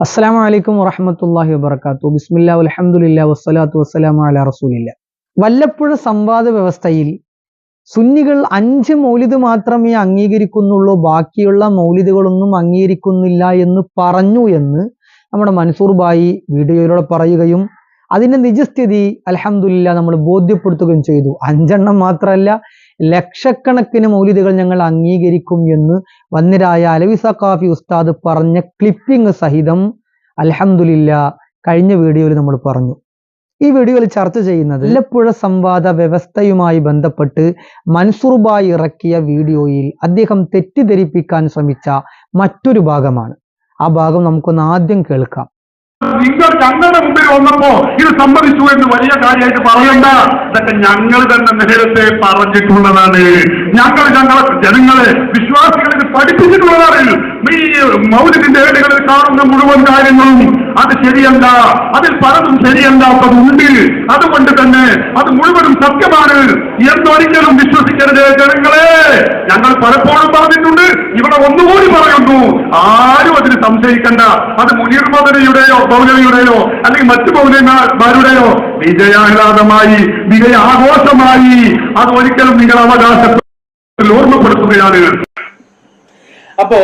അസ്സാം വലൈക്കും വറഹമത്തല്ലാഹി വബർക്കാത്തു ബിസ്മില്ലാ അലഹമുല്ല വസ്സലാത്തു വസ്സലാമു അല റസൂലില്ല. വല്ലപ്പുഴ സംവാദ വ്യവസ്ഥയിൽ സുന്നികൾ അഞ്ച് മൗലിദ് മാത്രമേ അംഗീകരിക്കുന്നുള്ളൂ ബാക്കിയുള്ള മൗലിദുകളൊന്നും അംഗീകരിക്കുന്നില്ല എന്ന് പറഞ്ഞു എന്ന് നമ്മുടെ മൻസൂർ ബായി വീഡിയോയിലൂടെ പറയുകയും അതിന്റെ നിജസ്ഥിതി അലഹമുല്ല നമ്മൾ ബോധ്യപ്പെടുത്തുകയും ചെയ്തു. അഞ്ചെണ്ണം മാത്രമല്ല ലക്ഷക്കണക്കിന് മൗലിദുകൾ ഞങ്ങൾ അംഗീകരിക്കും എന്ന് വന്നിരായ അലവി സക്കാഫി ഉസ്താദ് പറഞ്ഞ ക്ലിപ്പിംഗ് സഹിതം അലഹമുല്ല കഴിഞ്ഞ വീഡിയോയിൽ നമ്മൾ പറഞ്ഞു. ഈ വീഡിയോയിൽ ചർച്ച ചെയ്യുന്നത് ഇല്ലപ്പുഴ സംവാദ വ്യവസ്ഥയുമായി ബന്ധപ്പെട്ട് മൻസൂർബായ് ഇറക്കിയ വീഡിയോയിൽ അദ്ദേഹം തെറ്റിദ്ധരിപ്പിക്കാൻ ശ്രമിച്ച മറ്റൊരു ഭാഗമാണ്. ആ ഭാഗം നമുക്കൊന്ന് ആദ്യം കേൾക്കാം. നിങ്ങൾ ഞങ്ങളുടെ മുമ്പിൽ വന്നപ്പോ ഇത് സമ്മതിച്ചു എന്ന് വലിയ കാര്യമായിട്ട് പറയണ്ട. ഇതൊക്കെ ഞങ്ങൾ തന്നെ നേരത്തെ പറഞ്ഞിട്ടുള്ളതാണ്. ഞങ്ങൾ ഞങ്ങളെ ജനങ്ങളെ വിശ്വാസികളെ ഇത് പഠിപ്പിച്ചിട്ടുള്ളതാണ് ഈ മൗലിന്റെ ഏടുകളിൽ കാണുന്ന മുഴുവൻ കാര്യങ്ങളും അത് ശരിയല്ല അതിൽ പലതും ശരിയല്ലാത്തതുണ്ട് അതുകൊണ്ട് തന്നെ അത് മുഴുവനും സത്യമാണ് എന്നൊരിക്കലും വിശ്വസിക്കരുത് ജനങ്ങളെ. ഞങ്ങൾ പലപ്പോഴും പറഞ്ഞിട്ടുണ്ട് ഇവിടെ ഒന്നുകൂടി പറയുന്നു. ആരും അതിന് സംശയിക്കണ്ട. അത് മുനീർ മദനയുടെയോ മൗലവിയുടെയോ അല്ലെങ്കിൽ മറ്റു മൗലന്മാരുടെയോ വിജയാഹ്ലാദമായി വിജയാഘോഷമായി അത് ഒരിക്കലും നിങ്ങൾ അവകാശത്തിൽ ഓർമ്മപ്പെടുത്തുകയാണ്. അപ്പോ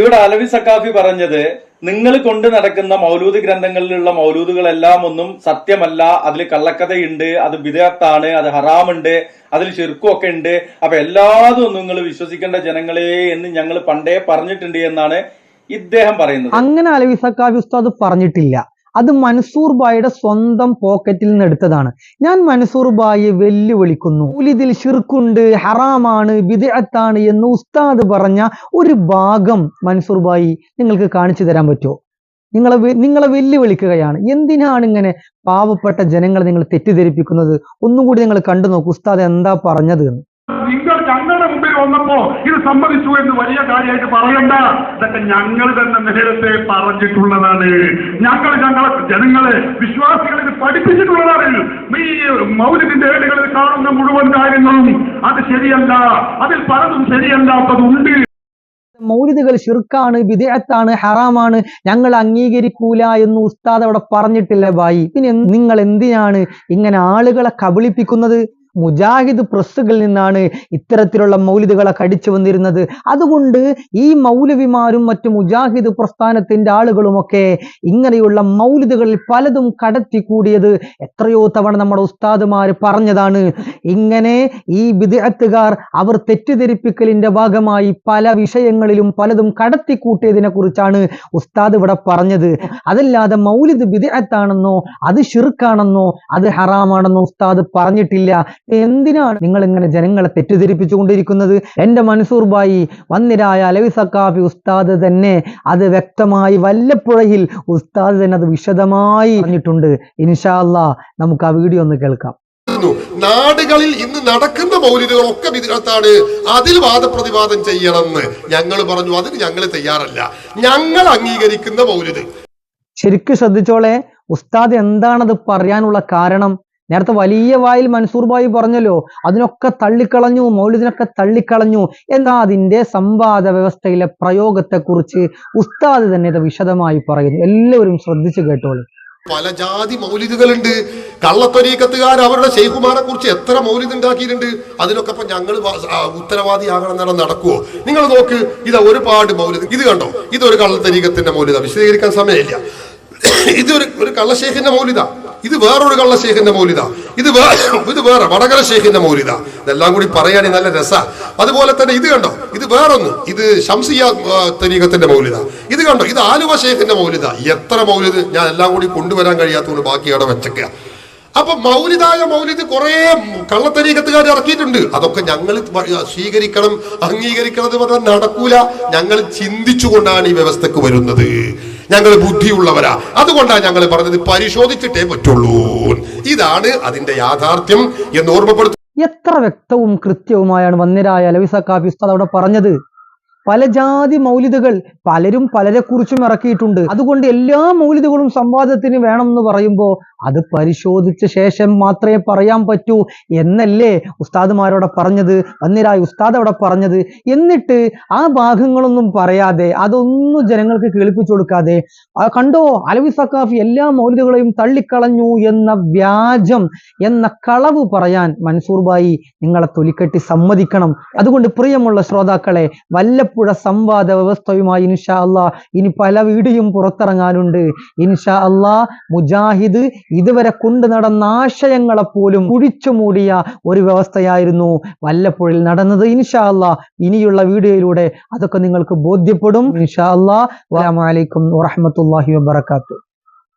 ഇവിടെ അലവി സക്കാഫി പറഞ്ഞത് നിങ്ങൾ കൊണ്ട് നടക്കുന്ന മൗലൂദ് ഗ്രന്ഥങ്ങളിലുള്ള മൗലൂദുകളെല്ലാം ഒന്നും സത്യമല്ല. അതിൽ കള്ളക്കഥയുണ്ട് അത് വിദഗ്ധാണ് അത് ഹറാമുണ്ട് അതിൽ ചെറുക്കുമൊക്കെ ഉണ്ട്. അപ്പൊ എല്ലാതും നിങ്ങൾ വിശ്വസിക്കേണ്ട ജനങ്ങളെ എന്ന് ഞങ്ങൾ പണ്ടേ പറഞ്ഞിട്ടുണ്ട് എന്നാണ് ഇദ്ദേഹം പറയുന്നത്. അങ്ങനെ അലവി സക്കാഫി ഉസ്താദ് പറഞ്ഞിട്ടില്ല. അത് മൻസൂർ ബായിയുടെ സ്വന്തം പോക്കറ്റിൽ നിന്ന് എടുത്തതാണ്. ഞാൻ മൻസൂർ ബായിയെ വെല്ലുവിളിക്കുന്നു. ഇതിൽ ഷിർക്കുണ്ട് ഹറാമാണ് വിദേഹത്താണ് എന്ന് ഉസ്താദ് പറഞ്ഞ ഒരു ഭാഗം മൻസൂർ ബായി നിങ്ങൾക്ക് കാണിച്ചു തരാൻ പറ്റുമോ? നിങ്ങളെ നിങ്ങളെ വെല്ലുവിളിക്കുകയാണ്. എന്തിനാണ് ഇങ്ങനെ പാവപ്പെട്ട ജനങ്ങളെ നിങ്ങൾ തെറ്റിദ്ധരിപ്പിക്കുന്നത്? ഒന്നുകൂടി നിങ്ങൾ കണ്ടു നോക്കൂ. ഉസ്താദ് എന്താ പറഞ്ഞത് എന്ന്. വന്നപ്പോ ഇത് സമ്മതിച്ചു എന്ന് വലിയ കാര്യമായിട്ട് പറയണ്ട. ഇതൊക്കെ ഞങ്ങൾ തന്നെ നേരത്തെ പറഞ്ഞിട്ടുള്ളതാണ്. ഞങ്ങൾ ഞങ്ങളെ ജനങ്ങളെ വിശ്വാസികളിൽ പഠിപ്പിച്ചിട്ടുള്ളതാണ്. ഈ മൗലിന്റെ ഏടുകളിൽ കാണുന്ന മുഴുവൻ കാര്യങ്ങളും അത് ശരിയല്ല അതിൽ പലതും ശരിയല്ലാത്തതുണ്ട് മൗലിദുകൾ ഷിർക്കാണ് വിദേഹത്താണ് ഹറാമാണ്. ഞങ്ങൾ അംഗീകരിക്കൂല എന്ന് ഉസ്താദ് അവിടെ പറഞ്ഞിട്ടില്ല ബായി പിന്നെ നിങ്ങൾ എന്തിനാണ് ഇങ്ങനെ ആളുകളെ കബളിപ്പിക്കുന്നത്? മുജാഹിദ് പ്രസ്സുകളിൽ നിന്നാണ് ഇത്തരത്തിലുള്ള മൗലിദുകളെ കടിച്ചു വന്നിരുന്നത്. അതുകൊണ്ട് ഈ മൗലവിമാരും മറ്റു മുജാഹിദ് പ്രസ്ഥാനത്തിന്റെ ആളുകളുമൊക്കെ ഇങ്ങനെയുള്ള മൗലിദുകളിൽ പലതും കടത്തി കൂടിയത് എത്രയോ തവണ നമ്മുടെ ഉസ്താദുമാർ പറഞ്ഞതാണ്. ഇങ്ങനെ ഈ വിദഗ്ധക്കാർ അവർ തെറ്റിദ്ധരിപ്പിക്കലിന്റെ ഭാഗമായി പല വിഷയങ്ങളിലും പലതും കടത്തിക്കൂട്ടിയതിനെ കുറിച്ചാണ് ഉസ്താദ് ഇവിടെ പറഞ്ഞത്. അതല്ലാതെ മൗലിദ് വിദഗ്ധാണെന്നോ അത് ഷിർക്കാണെന്നോ അത് ഹറാമാണെന്നോ ഉസ്താദ് പറഞ്ഞിട്ടില്ല. എന്തിനാണ് നിങ്ങൾ ഇങ്ങനെ ജനങ്ങളെ തെറ്റിദ്ധരിപ്പിച്ചുകൊണ്ടിരിക്കുന്നത്? എന്റെ മൻസൂർ ബായി വന്നിരായ അലവി സക്കാഫി ഉസ്താദ് തന്നെ അത് വ്യക്തമായി വല്ലപ്പുഴയിൽ ഉസ്താദ് തന്നെ അത് വിശദമായി പറഞ്ഞിട്ടുണ്ട്. ഇൻഷാല്ല നമുക്ക് ആ വീഡിയോ ഒന്ന് കേൾക്കാം. നാടുകളിൽ ഇന്ന് നടക്കുന്ന മൗലികകളൊക്കെ വിദഗ്ധാണ് അതിൽ വാദപ്രതിവാദം ചെയ്യണമെന്ന് ഞങ്ങൾ പറഞ്ഞു. അതിന് ഞങ്ങൾ തയ്യാറല്ല. ഞങ്ങൾ അംഗീകരിക്കുന്ന മൗലിദ്. ശരിക്കും ശ്രദ്ധിച്ചോളെ ഉസ്താദ് എന്താണത് പറയാനുള്ള കാരണം? നേരത്തെ വലിയ വായിൽ മൻസൂർ ബായി പറഞ്ഞല്ലോ അതിനൊക്കെ തള്ളിക്കളഞ്ഞു മൗലിദിനൊക്കെ തള്ളിക്കളഞ്ഞു. എന്നാ അതിന്റെ സംവാദ വ്യവസ്ഥയിലെ പ്രയോഗത്തെക്കുറിച്ച് ഉസ്താദ് തന്നെ ഇത് വിശദമായി പറയുന്നു. എല്ലാവരും ശ്രദ്ധിച്ചു കേട്ടോളൂ. പല ജാതി മൗലിദുകളുണ്ട്. കള്ളത്തൊരീക്കത്തുകാർ അവരുടെ ഷെയ്ഖുമാരെ കുറിച്ച് എത്ര മൗലിദ് ഉണ്ടാക്കിയിട്ടുണ്ട് അതിനൊക്കെ ഇപ്പൊ ഞങ്ങൾ ഉത്തരവാദിയാകണം എന്നാലും നടക്കുവോ? നിങ്ങൾ നോക്ക് ഇത് ഒരുപാട് മൗലിദ്. ഇത് കണ്ടോ? ഇതൊരു കള്ളത്തൊരീക്കത്തിന്റെ മൗലിത വിശദീകരിക്കാൻ സമയമില്ല. ഇതൊരു ഒരു കള്ളശേഖിന്റെ മൗലിത ഇത് വേറൊരു കള്ളശേഖിന്റെ മൗലിത ഇത് വേറെ ഇത് വേറെ വടകര ശേഖിന്റെ മൗലിത ഇതെല്ലാം കൂടി പറയാൻ നല്ല രസ. അതുപോലെ തന്നെ ഇത് കണ്ടോ? ഇത് വേറൊന്ന്. ഇത് ഷംസിയ തരീകത്തിന്റെ മൗലിത ഇത് കണ്ടോ? ഇത് ആലുവ ശേഖിന്റെ മൗലിത എത്ര മൗലിദ് ഞാൻ എല്ലാം കൂടി കൊണ്ടുവരാൻ കഴിയാത്തതുകൊണ്ട് ബാക്കി അവിടെ വെച്ചേക്കുക അപ്പൊ മൗലിതായ മൗലിത് കുറെ കള്ളത്തരീക്കത്തുകാർ ഇറക്കിയിട്ടുണ്ട്. അതൊക്കെ ഞങ്ങൾ സ്വീകരിക്കണം അംഗീകരിക്കണം എന്ന് പറഞ്ഞാൽ നടക്കൂല. ഞങ്ങൾ ചിന്തിച്ചുകൊണ്ടാണ് ഈ വ്യവസ്ഥക്ക് വരുന്നത്. ഞങ്ങൾ ബുദ്ധിയുള്ളവരാ. അതുകൊണ്ടാണ് ഞങ്ങൾ പറഞ്ഞത് പരിശോധിച്ചിട്ടേ പറ്റുള്ളൂ. ഇതാണ് അതിന്റെ യാഥാർത്ഥ്യം എന്ന് ഓർമ്മപ്പെടുത്തും എത്ര വ്യക്തവും കൃത്യവുമായാണ് വന്നിരായ ലവിസ കാഫി ഉസ്താദ് അവിടെ പറഞ്ഞത്. പല ജാതി മൗലിദുകൾ പലരും പലരെക്കുറിച്ചും ഇറക്കിയിട്ടുണ്ട്. അതുകൊണ്ട് എല്ലാ മൗലിദുകളും സംവാദത്തിന് വേണം എന്ന് പറയുമ്പോൾ അത് പരിശോധിച്ച ശേഷം മാത്രമേ പറയാൻ പറ്റൂ എന്നല്ലേ ഉസ്താദുമാരോടെ പറഞ്ഞത്? അന്നിരായി ഉസ്താദ് അവിടെ പറഞ്ഞത്. എന്നിട്ട് ആ ഭാഗങ്ങളൊന്നും പറയാതെ അതൊന്നും ജനങ്ങൾക്ക് കേൾപ്പിച്ചു കൊടുക്കാതെ കണ്ടോ അലവി സക്കാഫി എല്ലാ മൗലിദുകളെയും തള്ളിക്കളഞ്ഞു എന്ന വ്യാജം എന്ന കളവ് പറയാൻ മൻസൂർ ബായി നിങ്ങളെ തൊലിക്കെട്ടി സമ്മതിക്കണം. അതുകൊണ്ട് പ്രിയമുള്ള ശ്രോതാക്കളെ വല്ലപ്പുഴ സംവാദ വ്യവസ്ഥയുമായി ഇൻഷാ അള്ളാ ഇനി പല വീഡിയോയും പുറത്തിറങ്ങാനുണ്ട്. ഇൻഷാ അള്ളാ മുജാഹിദ് ഇതുവരെ കൊണ്ടു നടന്ന ആശയങ്ങളെ പോലും കുഴിച്ചു മൂടിയ ഒരു വ്യവസ്ഥയായിരുന്നു വല്ലപ്പുഴയിൽ നടന്നത്. ഇൻഷാ അള്ളാ ഇനിയുള്ള വീഡിയോയിലൂടെ അതൊക്കെ നിങ്ങൾക്ക് ബോധ്യപ്പെടും. ഇൻഷാ അള്ളാ വലാമലൈക്കും വറഹമത്തല്ലാഹി വബർക്കാത്തു